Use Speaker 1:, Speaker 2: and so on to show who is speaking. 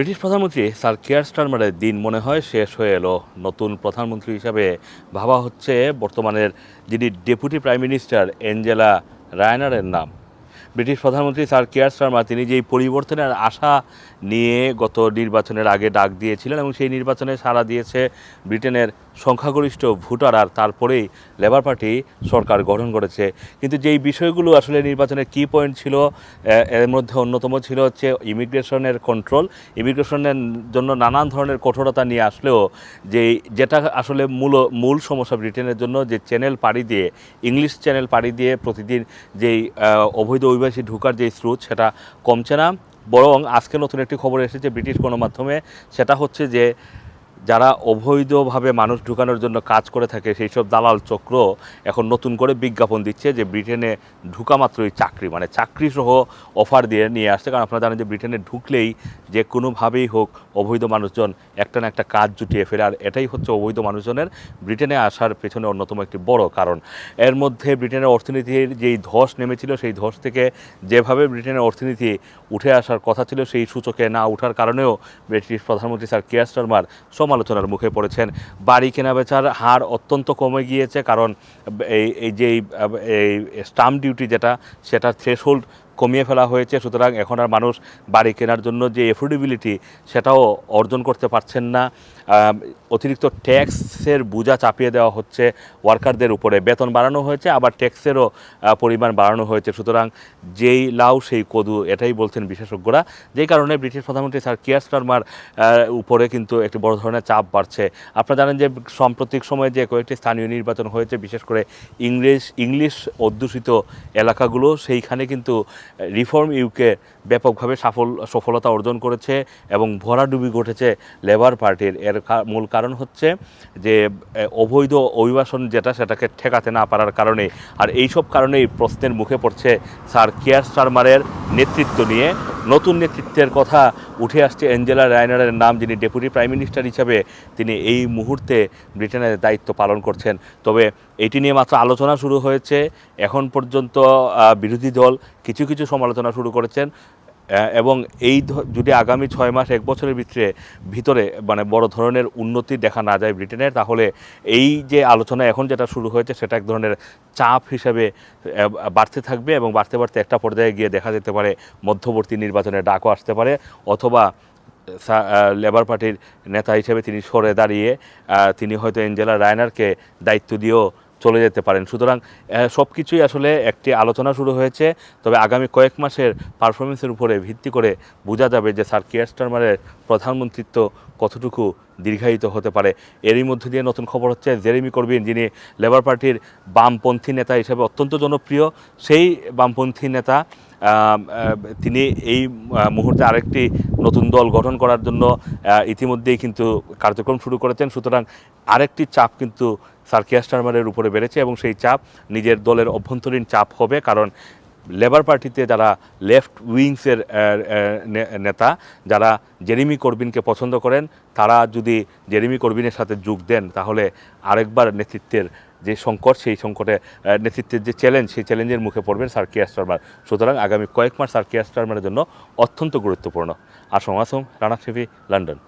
Speaker 1: British প্রধানমন্ত্রী sir care স্টারমারের দিন মনে হয় শেষ হয়ে এলো। নতুন প্রধানমন্ত্রী হিসাবে ভাবা হচ্ছে বর্তমানের যিনি ডেপুটি প্রাইম মিনিস্টার এঞ্জেলা রায়নারের নাম। ব্রিটিশ প্রধানমন্ত্রী স্যার কেয়ার স্টারমার তিনি যেই পরিবর্তনের আশা নিয়ে গত নির্বাচনের আগে ডাক দিয়েছিলেন এবং সেই নির্বাচনে সাড়া দিয়েছে ব্রিটেনের সংখ্যাগরিষ্ঠ ভোটার আর তারপরেই লেবার পার্টি সরকার গঠন করেছে। কিন্তু যেই বিষয়গুলো আসলে নির্বাচনের কি পয়েন্ট ছিল এর মধ্যে অন্যতম ছিল হচ্ছে ইমিগ্রেশনের কন্ট্রোল ইমিগ্রেশনের জন্য নানান ধরনের কঠোরতা নিয়ে আসলেও যে, যেটা আসলে মূল মূল সমস্যা ব্রিটেনের জন্য যে চ্যানেল পাড়ি দিয়ে ইংলিশ চ্যানেল পাড়ি দিয়ে প্রতিদিন যেই অবৈধ অভিবাসী ঢুকার যেই স্রোত, সেটা কমছে না। বরং আজকে নতুন একটি খবর এসেছে ব্রিটিশ গণমাধ্যমে। সেটা হচ্ছে যে যারা অবৈধভাবে মানুষ ঢুকানোর জন্য কাজ করে থাকে সেই সব দালাল চক্র এখন নতুন করে বিজ্ঞাপন দিচ্ছে যে ব্রিটেনে ঢুকা মাত্রই চাকরি মানে চাকরি সহ অফার দিয়ে নিয়ে আসছে। কারণ আপনারা জানেন যে ব্রিটেনে ঢুকলেই যে কোনোভাবেই হোক অবৈধ মানুষজন একটা না একটা কাজ জুটিয়ে ফেলে। আর এটাই হচ্ছে অবৈধ মানুষজনের ব্রিটেনে আসার পেছনে অন্যতম একটি বড় কারণ। এর মধ্যে ব্রিটেনের অর্থনীতির যেই ধস নেমেছিল, সেই ধস থেকে যেভাবে ব্রিটেনের অর্থনীতি উঠে আসার কথা ছিল, সেই সূচকে না ওঠার কারণেও ব্রিটিশ প্রধানমন্ত্রী স্যার কেয়ার স্টারমার সমালোচনার মুখে পড়েছেন। বাড়ি কেনাবেচার হার অত্যন্ত কমে গিয়েছে, কারণ এই এই যে এই স্টাম্প ডিউটি যেটা, সেটা থ্রেশহোল্ড কমিয়ে ফেলা হয়েছে। সুতরাং এখন আর মানুষ বাড়ি কেনার জন্য যে এফোর্ডেবিলিটি সেটাও অর্জন করতে পারছেন না। অতিরিক্ত ট্যাক্সের বোঝা চাপিয়ে দেওয়া হচ্ছে ওয়ার্কারদের উপরে। বেতন বাড়ানো হয়েছে, আবার ট্যাক্সেরও পরিমাণ বাড়ানো হয়েছে। সুতরাং যেই লাউ, সেই কদু, এটাই বলছেন বিশেষজ্ঞরা। যেই কারণে ব্রিটিশ প্রধানমন্ত্রী স্যার কিয়ার স্টারমার উপরে কিন্তু একটি বড় ধরনের চাপ বাড়ছে। আপনারা জানেন যে সাম্প্রতিক সময়ে যে কয়েকটি স্থানীয় নির্বাচন হয়েছে, বিশেষ করে ইংলিশ ইংলিশ অধ্যুষিত এলাকাগুলো, সেইখানে কিন্তু রিফর্ম ইউকে ব্যাপকভাবে সাফল সফলতা অর্জন করেছে এবং ভরাডুবি ঘটেছে লেবার পার্টির। এর মূল কারণ হচ্ছে যে অবৈধ অভিবাসন যেটা সেটাকে ঠেকাতে না পারার কারণে। আর এইসব কারণেই প্রশ্নের মুখে পড়ছে স্যার কেয়ার স্টারমারের নেতৃত্ব নিয়ে। নতুন নেতৃত্বের কথা উঠে আসছে অ্যাঞ্জেলা রায়নারের নাম, যিনি ডেপুটি প্রাইম মিনিস্টার হিসাবে তিনি এই মুহূর্তে ব্রিটেনের দায়িত্ব পালন করছেন। তবে এটি নিয়ে মাত্র আলোচনা শুরু হয়েছে। এখন পর্যন্ত বিরোধী দল কিছু কিছু সমালোচনা শুরু করেছেন। এবং এই যদি আগামী ছয় মাস, এক বছরের ভিতরে ভিতরে মানে বড় ধরনের উন্নতি দেখা না যায় ব্রিটেনের, তাহলে এই যে আলোচনা এখন যেটা শুরু হয়েছে, সেটা এক ধরনের চাপ হিসেবে বাড়তে থাকবে এবং বাড়তে বাড়তে একটা পর্যায়ে গিয়ে দেখা যেতে পারে, মধ্যবর্তী নির্বাচনের ডাকও আসতে পারে, অথবা লেবার পার্টির নেতা হিসেবে তিনি সরে দাঁড়িয়ে তিনি হয়তো এঞ্জেলা রায়নারকে দায়িত্ব দিয়েও চলে যেতে পারেন। সুতরাং সব কিছুই আসলে একটি আলোচনা শুরু হয়েছে। তবে আগামী কয়েক মাসের পারফরমেন্সের উপরে ভিত্তি করে বোঝা যাবে যে স্যার কিয়ার স্টারমারের প্রধানমন্ত্রিত্ব কতটুকু দীর্ঘায়িত হতে পারে। এরই মধ্যে দিয়ে নতুন খবর হচ্ছে জেরেমি করবিন, যিনি লেবার পার্টির বামপন্থী নেতা হিসেবে অত্যন্ত জনপ্রিয়, সেই বামপন্থী নেতা তিনি এই মুহূর্তে আরেকটি নতুন দল গঠন করার জন্য ইতিমধ্যেই কিন্তু কার্যক্রম শুরু করেছেন। সুতরাং আরেকটি চাপ কিন্তু স্যার কিয়ার স্টারমারের উপরে বেড়েছে এবং সেই চাপ নিজের দলের অভ্যন্তরীণ চাপ হবে, কারণ লেবার পার্টিতে যারা লেফট উইংসের নেতা, যারা জেরিমি করবিনকে পছন্দ করেন, তারা যদি জেরিমি করবিনের সাথে যোগ দেন, তাহলে আরেকবার নেতৃত্বের যে সংকট, সেই সংকটে নেতৃত্বের যে চ্যালেঞ্জ সেই চ্যালেঞ্জের মুখে পড়বেন স্যার কিয়ার স্টারমার সুতরাং আগামী কয়েক মাস স্যার কিয়ার স্টারমারের জন্য অত্যন্ত গুরুত্বপূর্ণ। Assam Assam Rana TV, London.